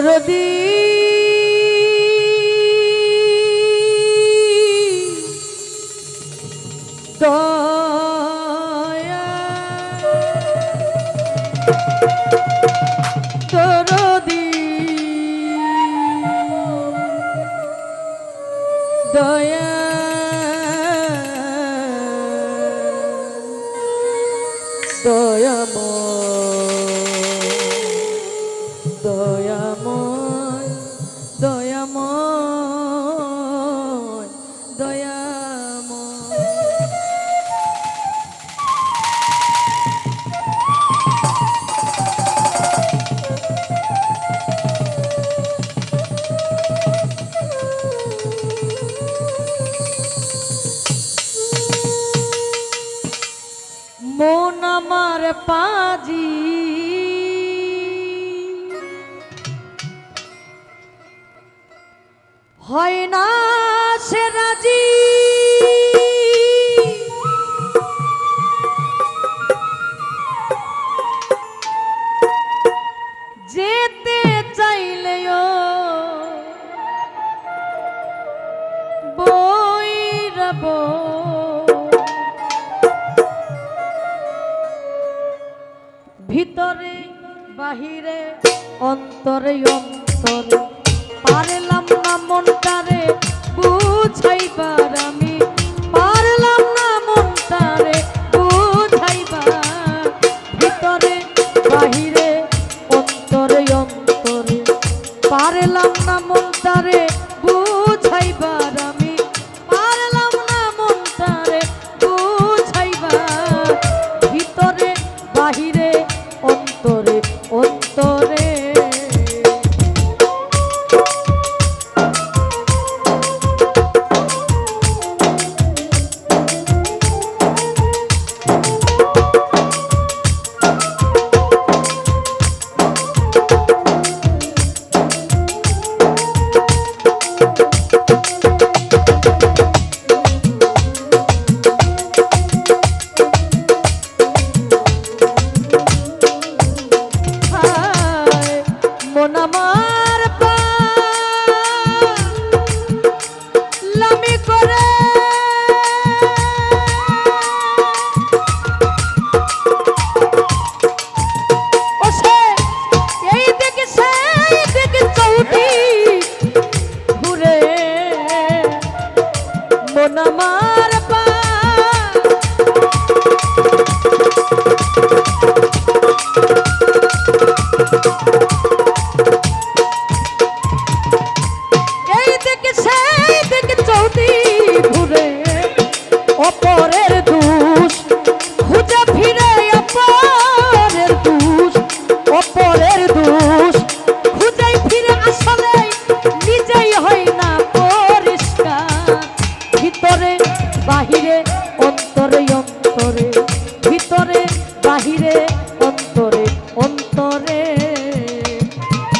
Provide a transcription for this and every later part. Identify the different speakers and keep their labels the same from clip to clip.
Speaker 1: রদি মন আমার পাজি। হয় না সে রাজি। বাহিরে অন্তরে অন্ত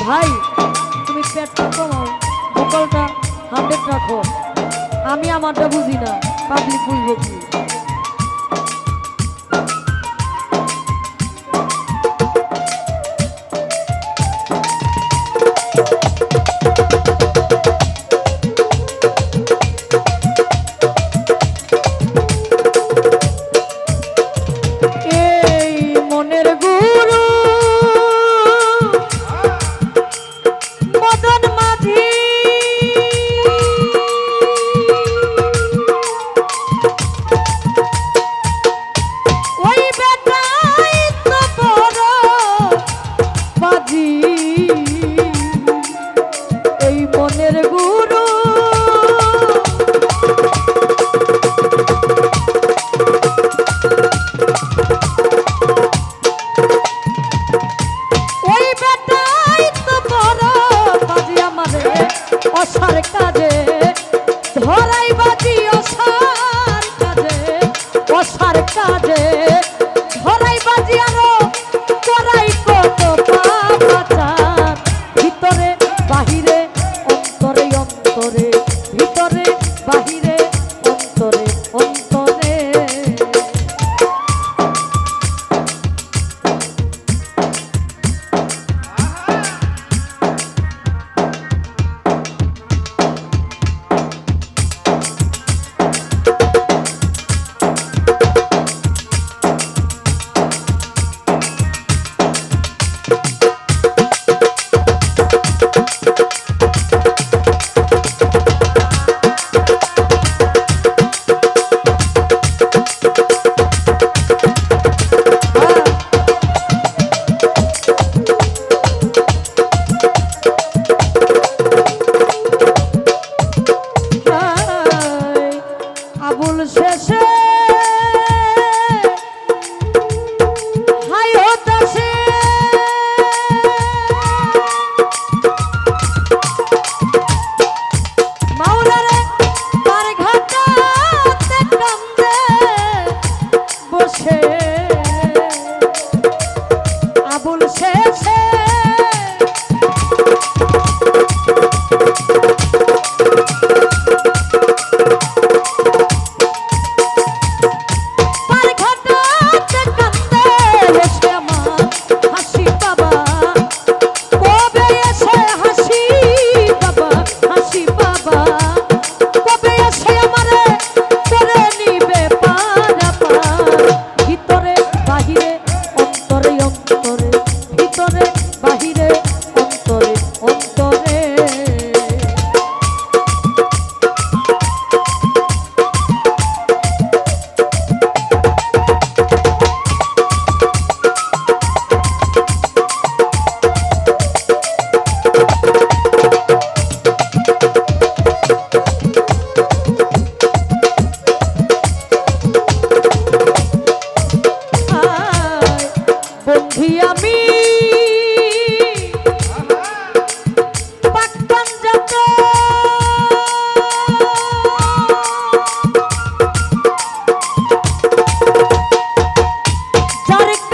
Speaker 1: ভাই তুমি পেটটা কমাও বোকলটা হাতে রাখো। আমি আমারটা বুঝি না পাবলিক বুঝব কি? হারাই বাতি যার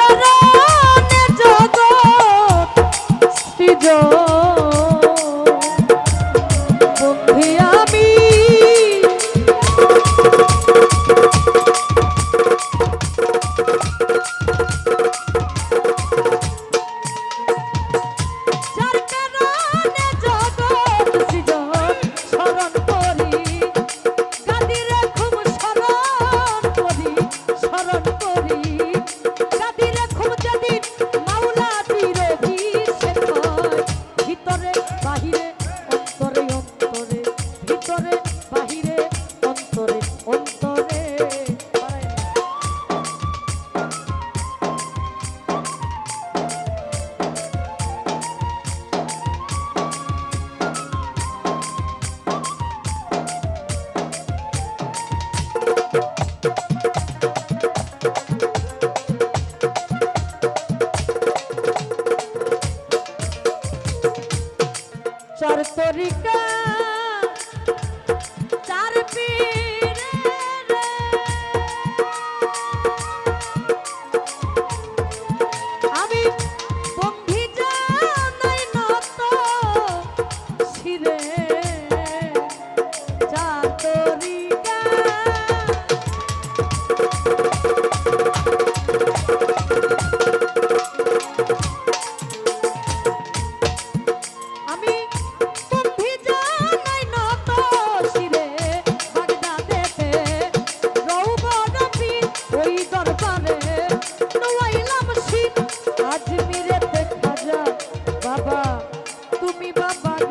Speaker 1: চর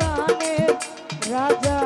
Speaker 1: गाने राजा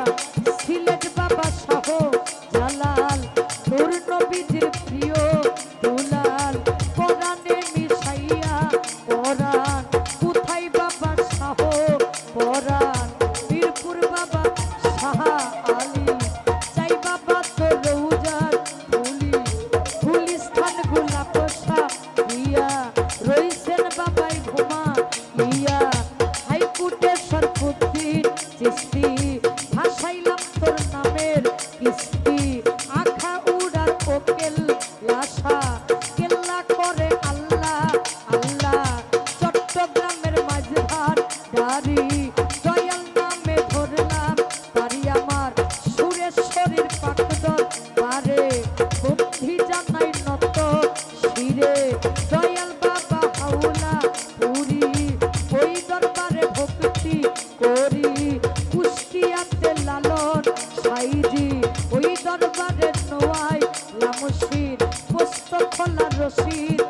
Speaker 1: লামশির পোস্ত খোলা রশিদ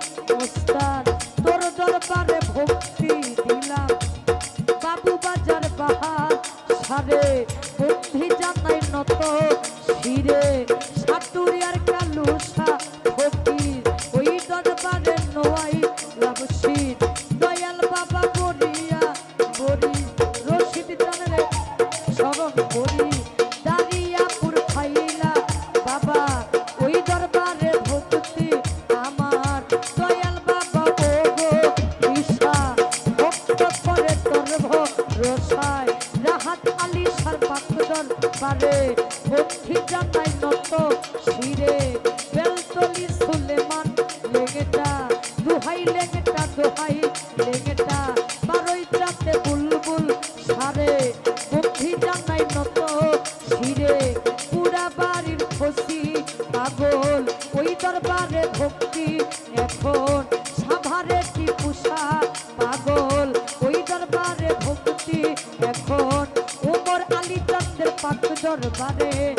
Speaker 1: চন্দ্রের দরবারে